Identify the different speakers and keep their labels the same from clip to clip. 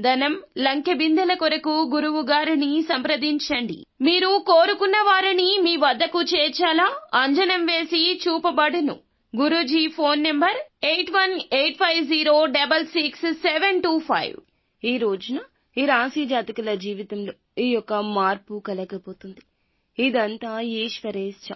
Speaker 1: ధనం లంకె బిందెల కొరకు గురువు గారిని సంప్రదించండి. మీరు కోరుకున్న వారిని మీ వద్దకు చేర్చాలా? అంజనం వేసి చూపబడును. Guruji phone number eight one eight five zero double six seven two five. ఈ రోజున ఈ రాశి జాతకుల జీవితంలో ఈ యొక్క మార్పు కలగబోతుంది. ఇదంతా ఈశ్వరేచ్ఛ.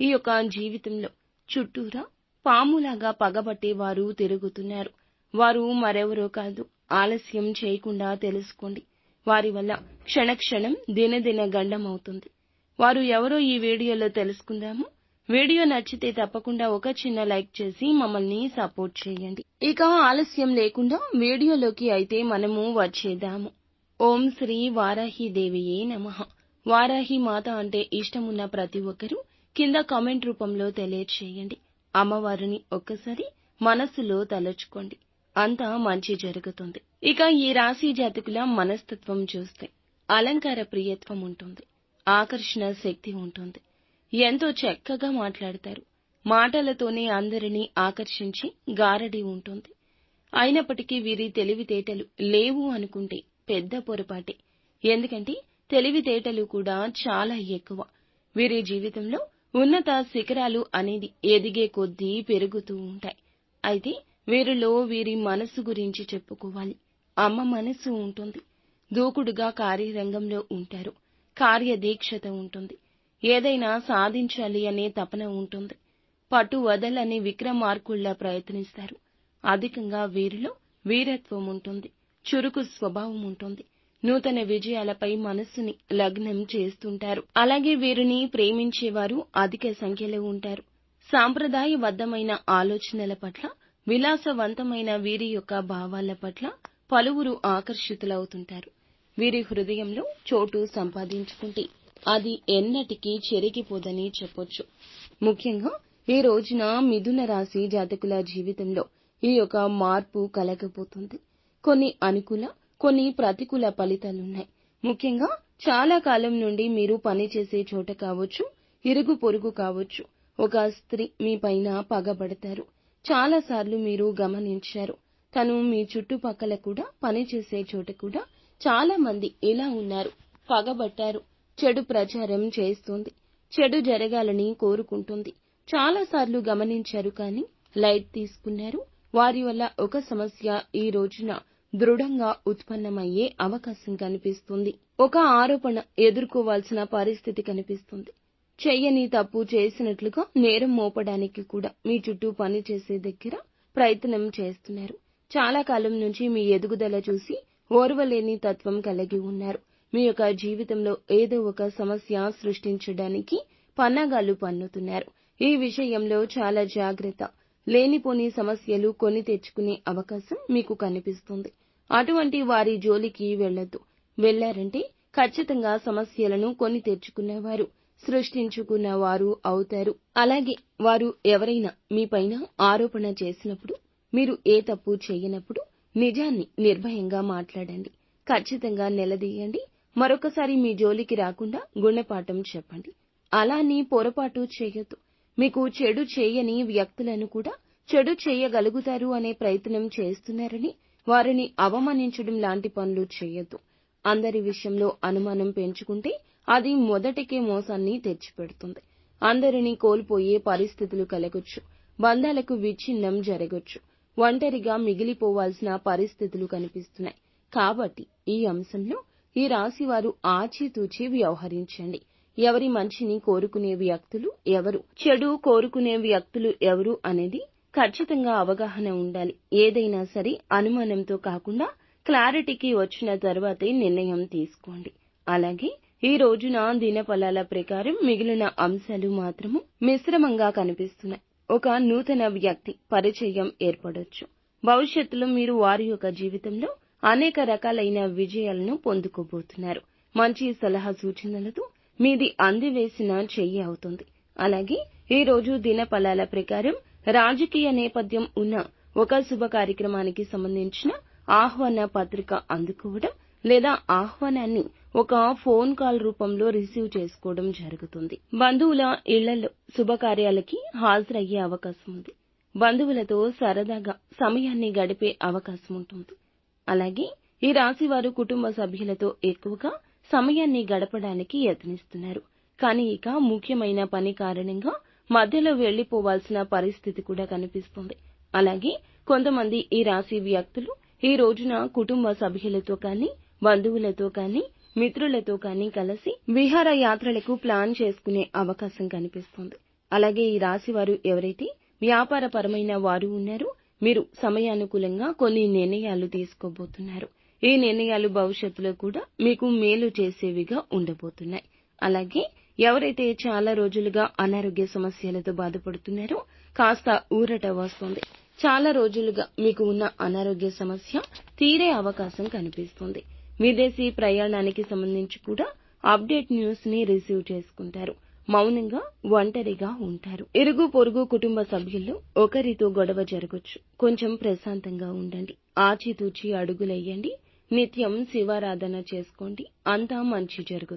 Speaker 1: ఈ యొక్క జీవితంలో చుట్టూరా పాములాగా పగబట్టి వారు తిరుగుతున్నారు. వారు మరెవరో కాదు ఆలస్యం చేయకుండా తెలుసుకోండి. వారి వల్ల క్షణక్షణం దినదిన గండమవుతుంది. వారు ఎవరో ఈ వీడియోలో తెలుసుకుందాము. వీడియో నచ్చితే తప్పకుండా ఒక చిన్న లైక్ చేసి మమ్మల్ని సపోర్ట్ చేయండి. ఇక ఆలస్యం లేకుండా వీడియోలోకి అయితే మనము వచ్చేద్దాము. ఓం శ్రీ వారాహి దేవియే నమః. వారాహి మాత అంటే ఇష్టమున్న ప్రతి ఒక్కరూ కింద కామెంట్ రూపంలో తెలియచేయండి. అమ్మవారిని ఒక్కసారి మనసులో తలచుకోండి. అంతా మంచి జరుగుతుంది. ఇక ఈ రాశి జాతకుల మనస్తత్వం చూస్తే అలంకార ప్రియత్వం ఉంటుంది. ఆకర్షణ శక్తి ఉంటుంది. ఎంతో చక్కగా మాట్లాడతారు. మాటలతోనే అందరినీ ఆకర్షించి గారడి ఉంటుంది. అయినప్పటికీ వీరి తెలివితేటలు లేవు అనుకుంటే పెద్ద పొరపాటే. ఎందుకంటే తెలివితేటలు కూడా చాలా ఎక్కువ. వీరి జీవితంలో ఉన్నత శిఖరాలు అనేది ఎదిగే కొద్దీ పెరుగుతూ ఉంటాయి. అయితే వీరిలో వీరి మనసు గురించి చెప్పుకోవాలి. అమ్మ మనసు ఉంటుంది. దూకుడుగా కార్యరంగంలో ఉంటారు. కార్యదీక్షత ఉంటుంది. ఏదైనా సాధించాలి అనే తపన ఉంటుంది. పట్టు వదలని విక్రమార్కుల్లా ప్రయత్నిస్తారు. అధికంగా వీరిలో వీరత్వం ఉంటుంది. చురుకు స్వభావం ఉంటుంది. నూతన విజయాలపై మనస్సుని లగ్నం చేస్తుంటారు. అలాగే వీరిని ప్రేమించేవారు అధిక సంఖ్యలో ఉంటారు. సాంప్రదాయబద్ధమైన ఆలోచనల పట్ల విలాసవంతమైన వీరి యొక్క భావాల పట్ల పలువురు ఆకర్షితులవుతుంటారు. వీరి హృదయంలో చోటు సంపాదించుకుంటే అది ఎన్నటికీ చెరిగిపోదని చెప్పొచ్చు. ముఖ్యంగా ఈ రోజున మిథున రాశి జాతకుల జీవితంలో ఈ యొక్క మార్పు కలగబోతుంది. కొన్ని అనుకూల కొన్ని ప్రతికూల ఫలితాలున్నాయి. ముఖ్యంగా చాలా కాలం నుండి మీరు పనిచేసే చోట కావచ్చు ఇరుగు పొరుగు కావచ్చు. ఒక స్త్రీ మీ పైన పగబడతారు. చాలా సార్లు మీరు గమనించారు. తను మీ చుట్టుపక్కల కూడా పనిచేసే చోట కూడా చాలా మంది ఇలా ఉన్నారు. పగబట్టారు. చెడు ప్రచారం చేస్తుంది. చెడు జరగాలని కోరుకుంటుంది. చాలాసార్లు గమనించారు కానీ లైట్ తీసుకున్నారు. వారి వల్ల ఒక సమస్య ఈ రోజున దృఢంగా ఉత్పన్నమయ్యే అవకాశం కనిపిస్తుంది. ఒక ఆరోపణ ఎదుర్కోవాల్సిన పరిస్థితి కనిపిస్తుంది. చెయ్యని తప్పు చేసినట్లుగా నేరం మోపడానికి కూడా మీ చుట్టూ పనిచేసే దగ్గర ప్రయత్నం చేస్తున్నారు. చాలా కాలం నుంచి మీ ఎదుగుదల చూసి ఓర్వలేని తత్వం కలిగి ఉన్నారు. మీ యొక్క జీవితంలో ఏదో ఒక సమస్య సృష్టించడానికి పన్నాగాలు పన్నుతున్నారు. ఈ విషయంలో చాలా జాగ్రత్త. లేనిపోని సమస్యలు కొని తెచ్చుకునే అవకాశం మీకు కనిపిస్తుంది. అటువంటి వారి జోలికి వెళ్ళొద్దు. వెళ్ళారంటే ఖచ్చితంగా సమస్యలను కొని తెచ్చుకునేవారు. సృష్టించుకున్న వారు అవుతారు. అలాగే వారు ఎవరైనా మీపైన ఆరోపణ చేసినప్పుడు మీరు ఏ తప్పు చేయనప్పుడు నిజాన్ని నిర్భయంగా మాట్లాడండి. ఖచ్చితంగా నిలదీయండి. మరొకసారి మీ జోలికి రాకుండా గుణపాఠం చెప్పండి. అలాని పొరపాటు చేయొద్దు. మీకు చెడు చేయని వ్యక్తులను కూడా చెడు చేయగలుగుతారు అనే ప్రయత్నం చేస్తున్నారని వారిని అవమానించడం లాంటి పనులు చేయొద్దు. అందరి విషయంలో అనుమానం పెంచుకుంటే అది మొదటికే మోసాన్ని తెచ్చిపెడుతుంది. అందరినీ కోల్పోయే పరిస్థితులు కలగొచ్చు. బంధాలకు విచ్ఛిన్నం జరగొచ్చు. ఒంటరిగా మిగిలిపోవాల్సిన పరిస్థితులు కనిపిస్తున్నాయి. కాబట్టి ఈ అంశంలో ఈ రాశివారు ఆచితూచి వ్యవహరించండి. ఎవరి మంచిని కోరుకునే వ్యక్తులు ఎవరు? చెడు కోరుకునే వ్యక్తులు ఎవరు అనేది ఖచ్చితంగా అవగాహన ఉండాలి. ఏదైనా సరే అనుమానంతో కాకుండా క్లారిటీకి వచ్చిన తర్వాతే నిర్ణయం తీసుకోండి. అలాగే ఈ రోజున దినఫలాల ప్రకారం మిగిలిన అంశాలు మాత్రము మిశ్రమంగా కనిపిస్తున్నాయి. ఒక నూతన వ్యక్తి పరిచయం ఏర్పడొచ్చు. భవిష్యత్తులో మీరు వారి యొక్క జీవితంలో అనేక రకాలైన విజయాలను పొందుకోబోతున్నారు. మంచి సలహా సూచనలతో మీది అందివేసిన చెయ్యి అవుతుంది. అలాగే ఈ రోజు దినఫలాల ప్రకారం రాజకీయ నేపథ్యం ఉన్న ఒక శుభ కార్యక్రమానికి సంబంధించిన ఆహ్వాన పత్రిక అందుకోవడం లేదా ఆహ్వానాన్ని ఒక ఫోన్ కాల్ రూపంలో రిసీవ్ చేసుకోవడం జరుగుతుంది. బంధువుల ఇళ్ళలో శుభకార్యాలకి హాజరయ్యే అవకాశం ఉంది. బంధువులతో సరదాగా సమయాన్ని గడిపే అవకాశం ఉంటుంది. అలాగే ఈ రాశి వారు కుటుంబ సభ్యులతో ఎక్కువగా సమయాన్ని గడపడానికి యత్నిస్తున్నారు. కానీ ఇక ముఖ్యమైన పని కారణంగా మధ్యలో వెళ్ళిపోవాల్సిన పరిస్థితి కూడా కనిపిస్తుంది. అలాగే కొంతమంది ఈ రాశి వ్యక్తులు ఈ రోజున కుటుంబ సభ్యులతో కానీ బంధువులతో కానీ మిత్రులతో కానీ కలిసి విహారయాత్రలకు ప్లాన్ చేసుకునే అవకాశం కనిపిస్తుంది. అలాగే ఈ రాశి వారు ఎవరైతే వ్యాపారపరమైన వారు ఉన్నారో మీరు సమయానుకూలంగా కొన్ని నిర్ణయాలు తీసుకోబోతున్నారు. ఈ నిర్ణయాలు భవిష్యత్తులో కూడా మీకు మేలు చేసేవిగా ఉండబోతున్నాయి. అలాగే ఎవరైతే చాలా రోజులుగా అనారోగ్య సమస్యలతో బాధపడుతున్నారో కాస్త ఊరట వస్తుంది. చాలా రోజులుగా మీకు ఉన్న అనారోగ్య సమస్య తీరే అవకాశం కనిపిస్తుంది. విదేశీ ప్రయాణానికి సంబంధించి కూడా అప్డేట్ న్యూస్ని రిసీవ్ చేసుకుంటారు. మౌనంగా ఒంటరిగా ఉంటారు. ఇరుగు పొరుగు కుటుంబ సభ్యుల్లో ఒకరితో గొడవ జరగొచ్చు. కొంచెం ప్రశాంతంగా ఉండండి. ఆచితూచి అడుగులెయ్యండి. నిత్యం శివారాధన చేసుకోండి. అంతా మంచి జరుగుతుంది.